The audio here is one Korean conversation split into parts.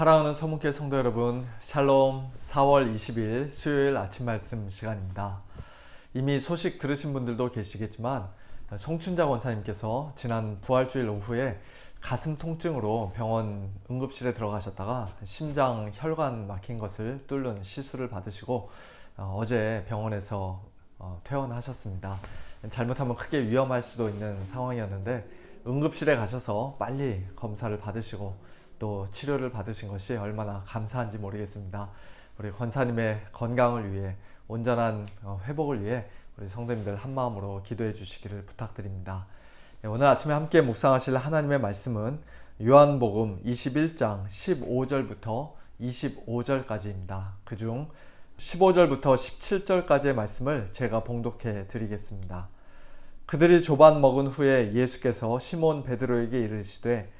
사랑하는 서문교회 성도 여러분, 샬롬 4월 20일 수요일 아침 말씀 시간입니다. 이미 소식 들으신 분들도 계시겠지만 송춘자 원사님께서 지난 부활주일 오후에 가슴 통증으로 병원 응급실에 들어가셨다가 심장 혈관 막힌 것을 뚫는 시술을 받으시고 어, 어제 병원에서 어, 퇴원하셨습니다. 잘못하면 크게 위험할 수도 있는 상황이었는데 응급실에 가셔서 빨리 검사를 받으시고 또 치료를 받으신 것이 얼마나 감사한지 모르겠습니다. 우리 권사님의 건강을 위해 온전한 어, 회복을 위해 우리 성도님들 한 마음으로 기도해 주시기를 부탁드립니다. 네, 오늘 아침에 함께 묵상하실 하나님의 말씀은 요한복음 21장 15절부터 25절까지입니다. 그중 15절부터 17절까지의 말씀을 제가 봉독해 드리겠습니다. 그들이 조반 먹은 후에 예수께서 시몬 베드로에게 이르시되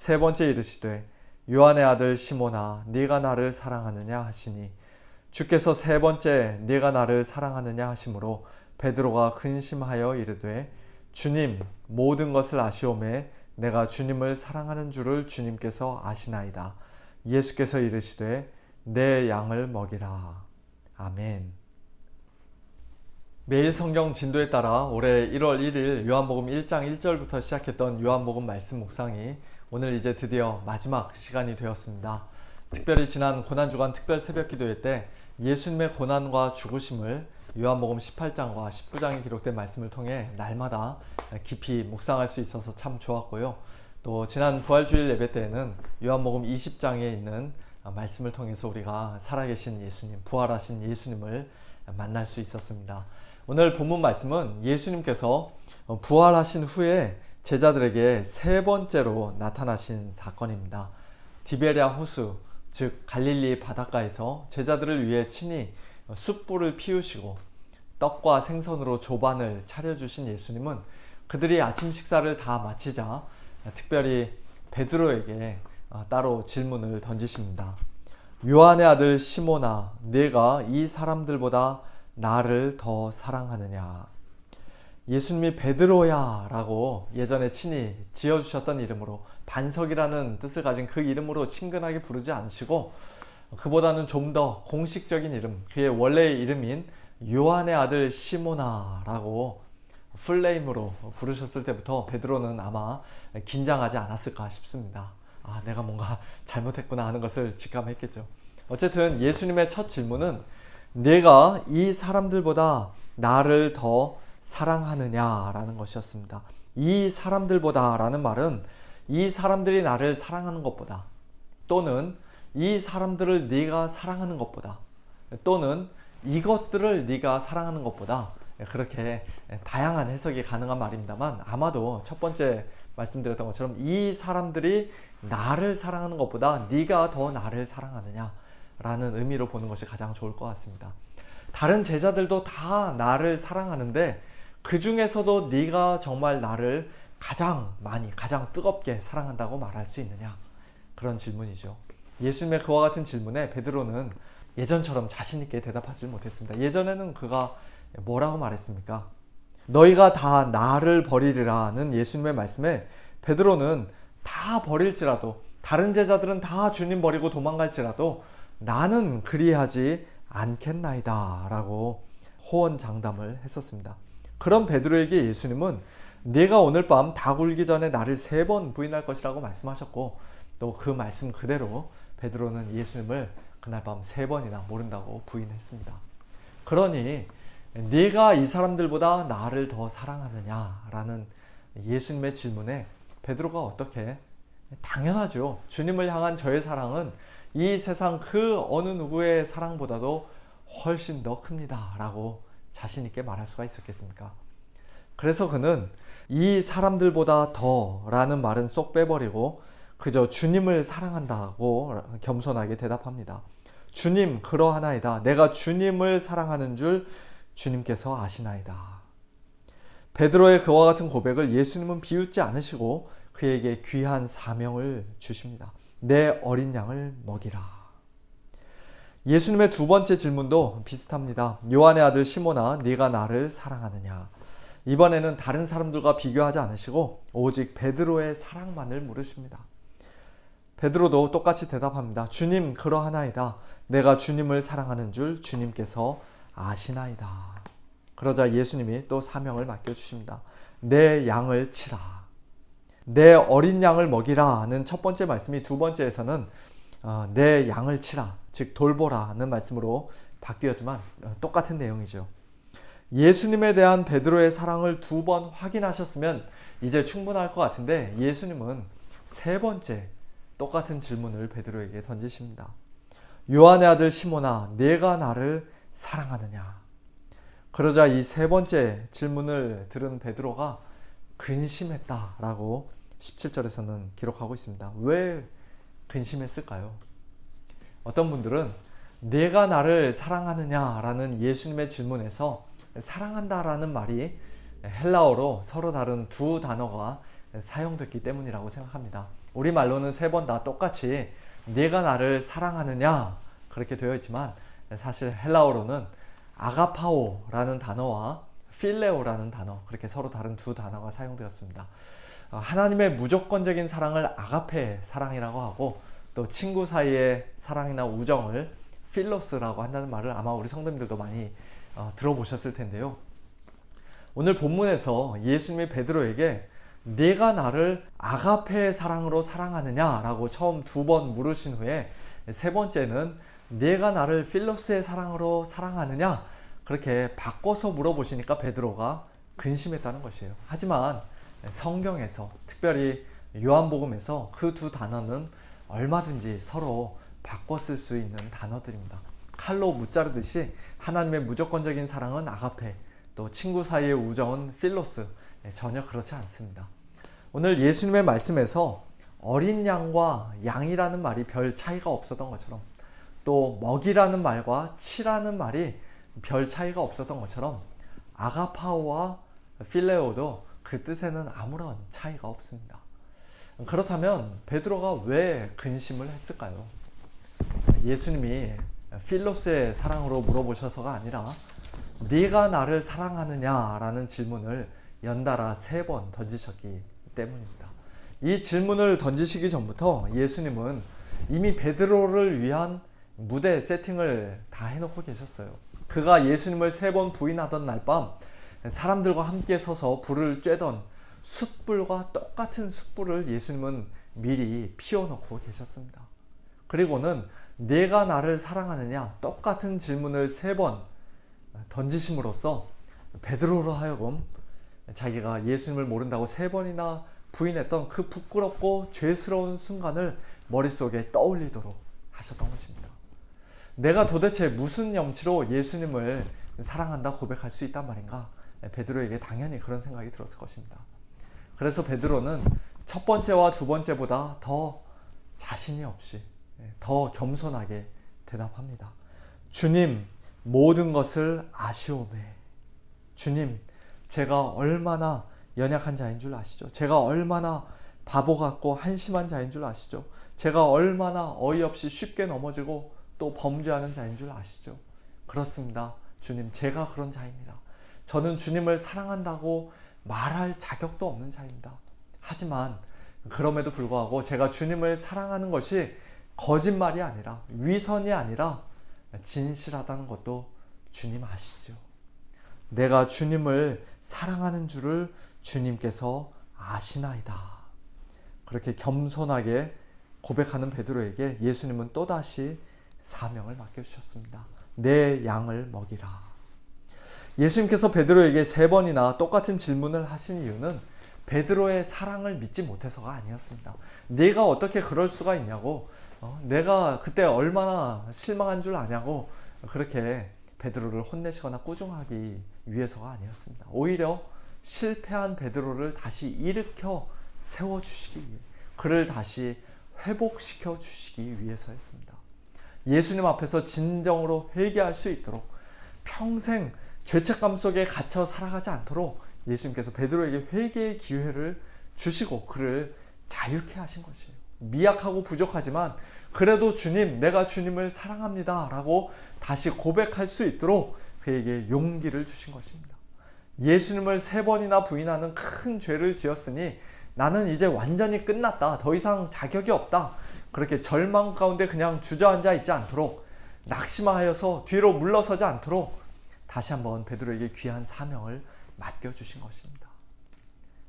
세 번째 이르시되 요한의 아들 시모나 네가 나를 사랑하느냐 하시니 주께서 세 번째 네가 나를 사랑하느냐 하심으로 베드로가 근심하여 이르되 주님 모든 것을 아시오매 내가 주님을 사랑하는 줄을 주님께서 아시나이다. 예수께서 이르시되 내 양을 먹이라. 아멘. 매일 성경 진도에 따라 올해 1월 1일 요한복음 1장 1절부터 시작했던 요한복음 말씀 묵상이 오늘 이제 드디어 마지막 시간이 되었습니다. 특별히 지난 고난주간 특별 새벽 기도회 때 예수님의 고난과 죽으심을 요한복음 18장과 19장에 기록된 말씀을 통해 날마다 깊이 묵상할 수 있어서 참 좋았고요. 또 지난 부활주일 예배 때에는 요한복음 20장에 있는 말씀을 통해서 우리가 살아계신 예수님, 부활하신 예수님을 만날 수 있었습니다. 오늘 본문 말씀은 예수님께서 부활하신 후에 제자들에게 세 번째로 나타나신 사건입니다. 디베리아 호수, 즉 갈릴리 바닷가에서 제자들을 위해 친히 숯불을 피우시고 떡과 생선으로 조반을 차려주신 예수님은 그들이 아침 식사를 다 마치자 특별히 베드로에게 따로 질문을 던지십니다. 요한의 아들 시모나, 네가 이 사람들보다 나를 더 사랑하느냐? 예수님이 베드로야 라고 예전에 친히 지어주셨던 이름으로 반석이라는 뜻을 가진 그 이름으로 친근하게 부르지 않으시고 그보다는 좀 더 공식적인 이름, 그의 원래의 이름인 요한의 아들 시모나 라고 풀네임으로 부르셨을 때부터 베드로는 아마 긴장하지 않았을까 싶습니다. 아, 내가 뭔가 잘못했구나 하는 것을 직감했겠죠. 어쨌든 예수님의 첫 질문은 내가 이 사람들보다 나를 더 사랑하느냐라는 것이었습니다. 이 사람들보다라는 말은 이 사람들이 나를 사랑하는 것보다 또는 이 사람들을 네가 사랑하는 것보다 또는 이것들을 네가 사랑하는 것보다 그렇게 다양한 해석이 가능한 말입니다만 아마도 첫 번째 말씀드렸던 것처럼 이 사람들이 나를 사랑하는 것보다 네가 더 나를 사랑하느냐라는 의미로 보는 것이 가장 좋을 것 같습니다. 다른 제자들도 다 나를 사랑하는데 그 중에서도 네가 정말 나를 가장 많이 가장 뜨겁게 사랑한다고 말할 수 있느냐 그런 질문이죠. 예수님의 그와 같은 질문에 베드로는 예전처럼 자신 있게 대답하지 못했습니다. 예전에는 그가 뭐라고 말했습니까? 너희가 다 나를 버리리라는 예수님의 말씀에 베드로는 다 버릴지라도 다른 제자들은 다 주님 버리고 도망갈지라도 나는 그리하지 않겠나이다라고 호언 장담을 했었습니다. 그런 베드로에게 예수님은 네가 오늘 밤 다 굴기 전에 나를 세 번 부인할 것이라고 말씀하셨고 또 그 말씀 그대로 베드로는 예수님을 그날 밤 세 번이나 모른다고 부인했습니다. 그러니 네가 이 사람들보다 나를 더 사랑하느냐라는 예수님의 질문에 베드로가 어떻게 당연하죠. 주님을 향한 저의 사랑은 이 세상 그 어느 누구의 사랑보다도 훨씬 더 큽니다. 라고 자신 있게 말할 수가 있었겠습니까? 그래서 그는 이 사람들보다 더 라는 말은 쏙 빼버리고 그저 주님을 사랑한다고 겸손하게 대답합니다. 주님 그러하나이다. 내가 주님을 사랑하는 줄 주님께서 아시나이다. 베드로의 그와 같은 고백을 예수님은 비웃지 않으시고 그에게 귀한 사명을 주십니다. 내 어린 양을 먹이라. 예수님의 두 번째 질문도 비슷합니다. 요한의 아들 시모나 네가 나를 사랑하느냐? 이번에는 다른 사람들과 비교하지 않으시고 오직 베드로의 사랑만을 물으십니다. 베드로도 똑같이 대답합니다. 주님 그러하나이다. 내가 주님을 사랑하는 줄 주님께서 아시나이다. 그러자 예수님이 또 사명을 맡겨 주십니다. 내 양을 치라. 내 어린 양을 먹이라는 첫 번째 말씀이 두 번째에서는 어, 내 양을 치라, 즉 돌보라는 말씀으로 바뀌었지만 어, 똑같은 내용이죠. 예수님에 대한 베드로의 사랑을 두 번 확인하셨으면 이제 충분할 것 같은데 예수님은 세 번째 똑같은 질문을 베드로에게 던지십니다. 요한의 아들 시모나, 내가 나를 사랑하느냐? 그러자 이 세 번째 질문을 들은 베드로가 근심했다라고 17절에서는 기록하고 있습니다. 왜 근심했을까요? 어떤 분들은 내가 나를 사랑하느냐라는 예수님의 질문에서 사랑한다라는 말이 헬라어로 서로 다른 두 단어가 사용됐기 때문이라고 생각합니다. 우리말로는 세 번 다 똑같이 내가 나를 사랑하느냐 그렇게 되어 있지만 사실 헬라어로는 아가파오라는 단어와 필레오라는 단어 그렇게 서로 다른 두 단어가 사용되었습니다. 어, 하나님의 무조건적인 사랑을 아가페 사랑이라고 하고 또 친구 사이의 사랑이나 우정을 필로스라고 한다는 말을 아마 우리 성도님들도 많이 어, 들어보셨을 텐데요. 오늘 본문에서 예수님이 베드로에게 내가 나를 아가페의 사랑으로 사랑하느냐라고 처음 두 번 물으신 후에 세 번째는 내가 나를 필로스의 사랑으로 사랑하느냐 그렇게 바꿔서 물어보시니까 베드로가 근심했다는 것이에요. 하지만 성경에서 특별히 요한복음에서 그 두 단어는 얼마든지 서로 바꿔 쓸 수 있는 단어들입니다. 칼로 무자르듯이 하나님의 무조건적인 사랑은 아가페, 또 친구 사이의 우정은 필로스, 네, 전혀 그렇지 않습니다. 오늘 예수님의 말씀에서 어린 양과 양이라는 말이 별 차이가 없었던 것처럼 또 먹이라는 말과 치라는 말이 별 차이가 없었던 것처럼 아가파오와 필레오도 그 뜻에는 아무런 차이가 없습니다. 그렇다면 베드로가 왜 근심을 했을까요? 예수님이 필로스의 사랑으로 물어보셔서가 아니라 네가 나를 사랑하느냐라는 질문을 연달아 세 번 던지셨기 때문입니다. 이 질문을 던지시기 전부터 예수님은 이미 베드로를 위한 무대 세팅을 다 해놓고 계셨어요. 그가 예수님을 세 번 부인하던 날 밤 사람들과 함께 서서 불을 쬐던 숯불과 똑같은 숯불을 예수님은 미리 피워놓고 계셨습니다. 그리고는 내가 나를 사랑하느냐 똑같은 질문을 세 번 던지심으로써 베드로로 하여금 자기가 예수님을 모른다고 세 번이나 부인했던 그 부끄럽고 죄스러운 순간을 머릿속에 떠올리도록 하셨던 것입니다. 내가 도대체 무슨 염치로 예수님을 사랑한다 고백할 수 있단 말인가? 베드로에게 당연히 그런 생각이 들었을 것입니다. 그래서 베드로는 첫 번째와 두 번째보다 더 자신이 없이 더 겸손하게 대답합니다. 주님, 모든 것을 아시오매. 주님, 제가 얼마나 연약한 자인 줄 아시죠? 제가 얼마나 바보 같고 한심한 자인 줄 아시죠? 제가 얼마나 어이없이 쉽게 넘어지고 또 범죄하는 자인 줄 아시죠? 그렇습니다. 주님, 제가 그런 자입니다. 저는 주님을 사랑한다고 말할 자격도 없는 자입니다. 하지만 그럼에도 불구하고 제가 주님을 사랑하는 것이 거짓말이 아니라 위선이 아니라 진실하다는 것도 주님 아시죠. 내가 주님을 사랑하는 줄을 주님께서 아시나이다. 그렇게 겸손하게 고백하는 베드로에게 예수님은 또다시 사명을 맡겨주셨습니다. 내 양을 먹이라. 예수님께서 베드로에게 세 번이나 똑같은 질문을 하신 이유는 베드로의 사랑을 믿지 못해서가 아니었습니다. 네가 어떻게 그럴 수가 있냐고, 어? 내가 그때 얼마나 실망한 줄 아냐고 그렇게 베드로를 혼내시거나 꾸중하기 위해서가 아니었습니다. 오히려 실패한 베드로를 다시 일으켜 세워 주시기 위해 그를 다시 회복시켜 주시기 위해서였습니다. 예수님 앞에서 진정으로 회개할 수 있도록 평생 죄책감 속에 갇혀 살아가지 않도록 예수님께서 베드로에게 회개의 기회를 주시고 그를 자유케 하신 것이에요. 미약하고 부족하지만 그래도 주님, 내가 주님을 사랑합니다. 라고 다시 고백할 수 있도록 그에게 용기를 주신 것입니다. 예수님을 세 번이나 부인하는 큰 죄를 지었으니 나는 이제 완전히 끝났다. 더 이상 자격이 없다. 그렇게 절망 가운데 그냥 주저앉아 있지 않도록 낙심하여서 뒤로 물러서지 않도록 다시 한번 베드로에게 귀한 사명을 맡겨 주신 것입니다.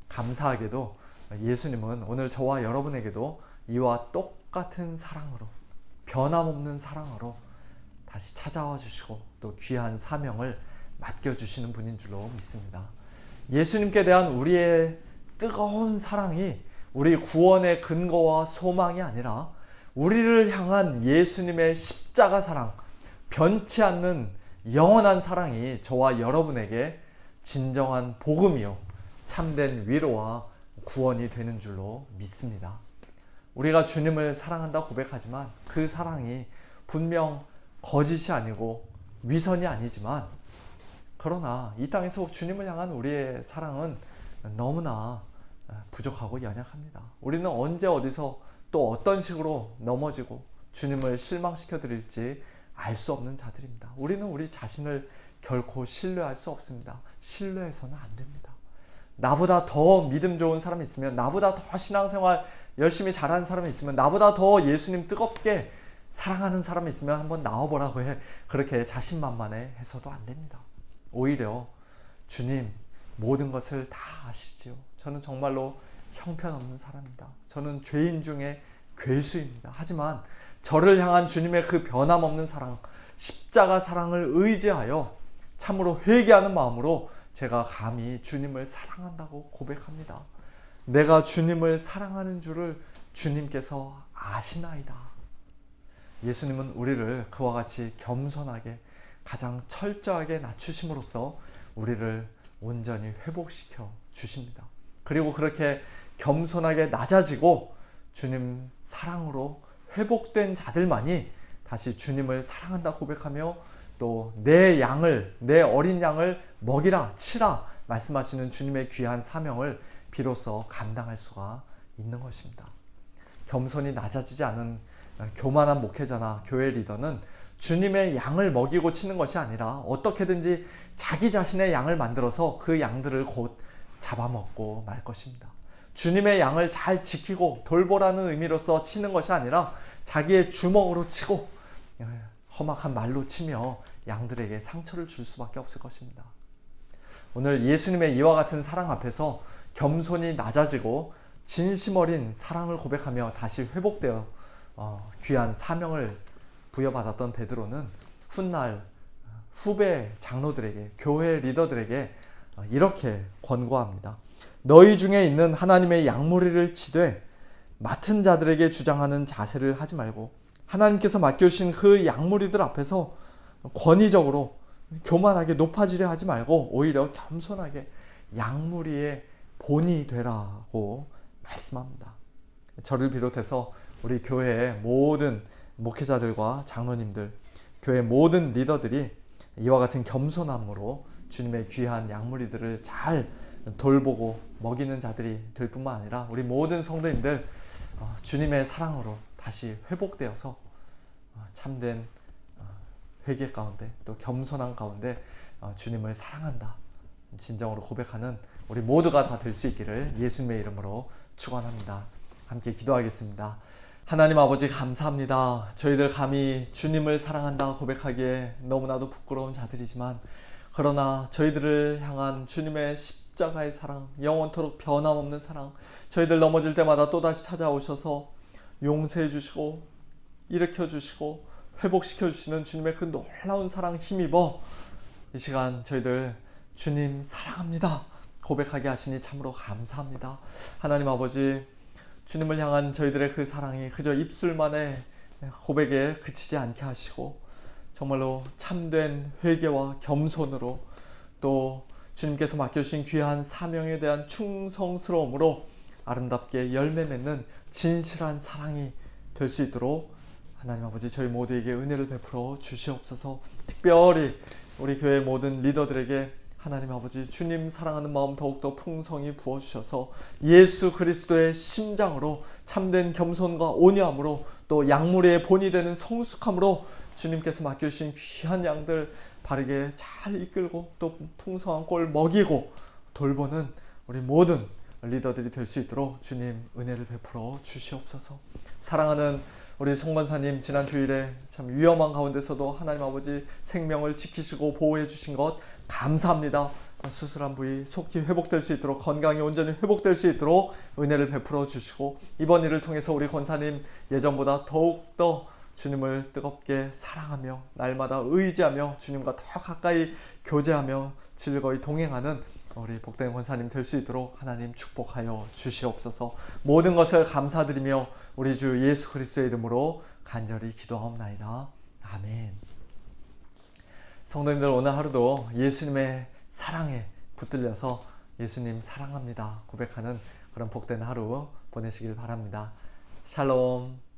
감사하게도 예수님은 오늘 저와 여러분에게도 이와 똑같은 사랑으로 변함없는 사랑으로 다시 찾아와 주시고 또 귀한 사명을 맡겨 주시는 분인 줄로 믿습니다. 예수님께 대한 우리의 뜨거운 사랑이 우리 구원의 근거와 소망이 아니라 우리를 향한 예수님의 십자가 사랑, 변치 않는 영원한 사랑이 저와 여러분에게 진정한 복음이요. 참된 위로와 구원이 되는 줄로 믿습니다. 우리가 주님을 사랑한다 고백하지만 그 사랑이 분명 거짓이 아니고 위선이 아니지만 그러나 이 땅에서 주님을 향한 우리의 사랑은 너무나 부족하고 연약합니다. 우리는 언제 어디서 또 어떤 식으로 넘어지고 주님을 실망시켜 드릴지 알 수 없는 자들입니다. 우리는 우리 자신을 결코 신뢰할 수 없습니다. 신뢰해서는 안 됩니다. 나보다 더 믿음 좋은 사람이 있으면, 나보다 더 신앙생활 열심히 잘하는 사람이 있으면, 나보다 더 예수님 뜨겁게 사랑하는 사람이 있으면 한번 나와보라고 해. 그렇게 자신만만해 해서도 안 됩니다. 오히려 주님 모든 것을 다 아시지요. 저는 정말로 형편없는 사람입니다. 저는 죄인 중에 괴수입니다. 하지만 저를 향한 주님의 그 변함없는 사랑, 십자가 사랑을 의지하여 참으로 회개하는 마음으로 제가 감히 주님을 사랑한다고 고백합니다. 내가 주님을 사랑하는 줄을 주님께서 아시나이다. 예수님은 우리를 그와 같이 겸손하게 가장 철저하게 낮추심으로써 우리를 온전히 회복시켜 주십니다. 그리고 그렇게 겸손하게 낮아지고 주님 사랑으로 회복된 자들만이 다시 주님을 사랑한다 고백하며 또 내 양을 내 어린 양을 먹이라 치라 말씀하시는 주님의 귀한 사명을 비로소 감당할 수가 있는 것입니다. 겸손이 낮아지지 않은 교만한 목회자나 교회 리더는 주님의 양을 먹이고 치는 것이 아니라 어떻게든지 자기 자신의 양을 만들어서 그 양들을 곧 잡아먹고 말 것입니다. 주님의 양을 잘 지키고 돌보라는 의미로서 치는 것이 아니라 자기의 주먹으로 치고 험악한 말로 치며 양들에게 상처를 줄 수밖에 없을 것입니다. 오늘 예수님의 이와 같은 사랑 앞에서 겸손히 낮아지고 진심 어린 사랑을 고백하며 다시 회복되어 어, 귀한 사명을 부여받았던 베드로는 훗날 후배 장로들에게 교회 리더들에게 이렇게 권고합니다. 너희 중에 있는 하나님의 양무리를 치되 맡은 자들에게 주장하는 자세를 하지 말고 하나님께서 맡겨주신 그 양무리들 앞에서 권위적으로 교만하게 높아지려 하지 말고 오히려 겸손하게 양무리의 본이 되라고 말씀합니다. 저를 비롯해서 우리 교회의 모든 목회자들과 장로님들, 교회 모든 리더들이 이와 같은 겸손함으로 주님의 귀한 양무리들을 잘 돌보고 먹이는 자들이 될 뿐만 아니라 우리 모든 성도님들 어, 주님의 사랑으로 다시 회복되어서 어, 참된 어, 회개 가운데 또 겸손한 가운데 주님을 사랑한다 진정으로 고백하는 우리 모두가 다 될 수 있기를 예수님의 이름으로 축원합니다. 함께 기도하겠습니다. 하나님 아버지 감사합니다. 저희들 감히 주님을 사랑한다 고백하기에 너무나도 부끄러운 자들이지만 그러나 저희들을 향한 주님의 십 자가의 사랑, 영원토록 변함없는 사랑, 저희들 넘어질 때마다 또다시 찾아오셔서 용서해 주시고 일으켜 주시고 회복시켜 주시는 주님의 그 놀라운 사랑 힘입어 이 시간 저희들 주님 사랑합니다. 고백하게 하시니 참으로 감사합니다. 하나님 아버지 주님을 향한 저희들의 그 사랑이 그저 입술만의 고백에 그치지 않게 하시고 정말로 참된 회개와 겸손으로 또 주님께서 맡겨주신 귀한 사명에 대한 충성스러움으로 아름답게 열매 맺는 진실한 사랑이 될 수 있도록 하나님 아버지 저희 모두에게 은혜를 베풀어 주시옵소서. 특별히 우리 교회 모든 리더들에게 하나님 아버지 주님 사랑하는 마음 더욱더 풍성히 부어 주셔서 예수 그리스도의 심장으로 참된 겸손과 온유함으로 또 약물의 본이 되는 성숙함으로 주님께서 맡겨주신 귀한 양들 바르게 잘 이끌고 또 풍성한 꼴 먹이고 돌보는 우리 모든 리더들이 될 수 있도록 주님 은혜를 베풀어 주시옵소서. 사랑하는 우리 송건사님 지난 주일에 참 위험한 가운데서도 하나님 아버지 생명을 지키시고 보호해 주신 것 감사합니다. 수술한 부위 속히 회복될 수 있도록 건강이 온전히 회복될 수 있도록 은혜를 베풀어 주시고 이번 일을 통해서 우리 권사님 예전보다 더욱 더 주님을 뜨겁게 사랑하며 날마다 의지하며 주님과 더 가까이 교제하며 즐거이 동행하는 우리 복된 권사님 될 수 있도록 하나님 축복하여 주시옵소서. 모든 것을 감사드리며 우리 주 예수 그리스도의 이름으로 간절히 기도하옵나이다. 아멘. 성도님들 오늘 하루도 예수님의 사랑에 붙들려서 예수님 사랑합니다 고백하는 그런 복된 하루 보내시길 바랍니다. 샬롬.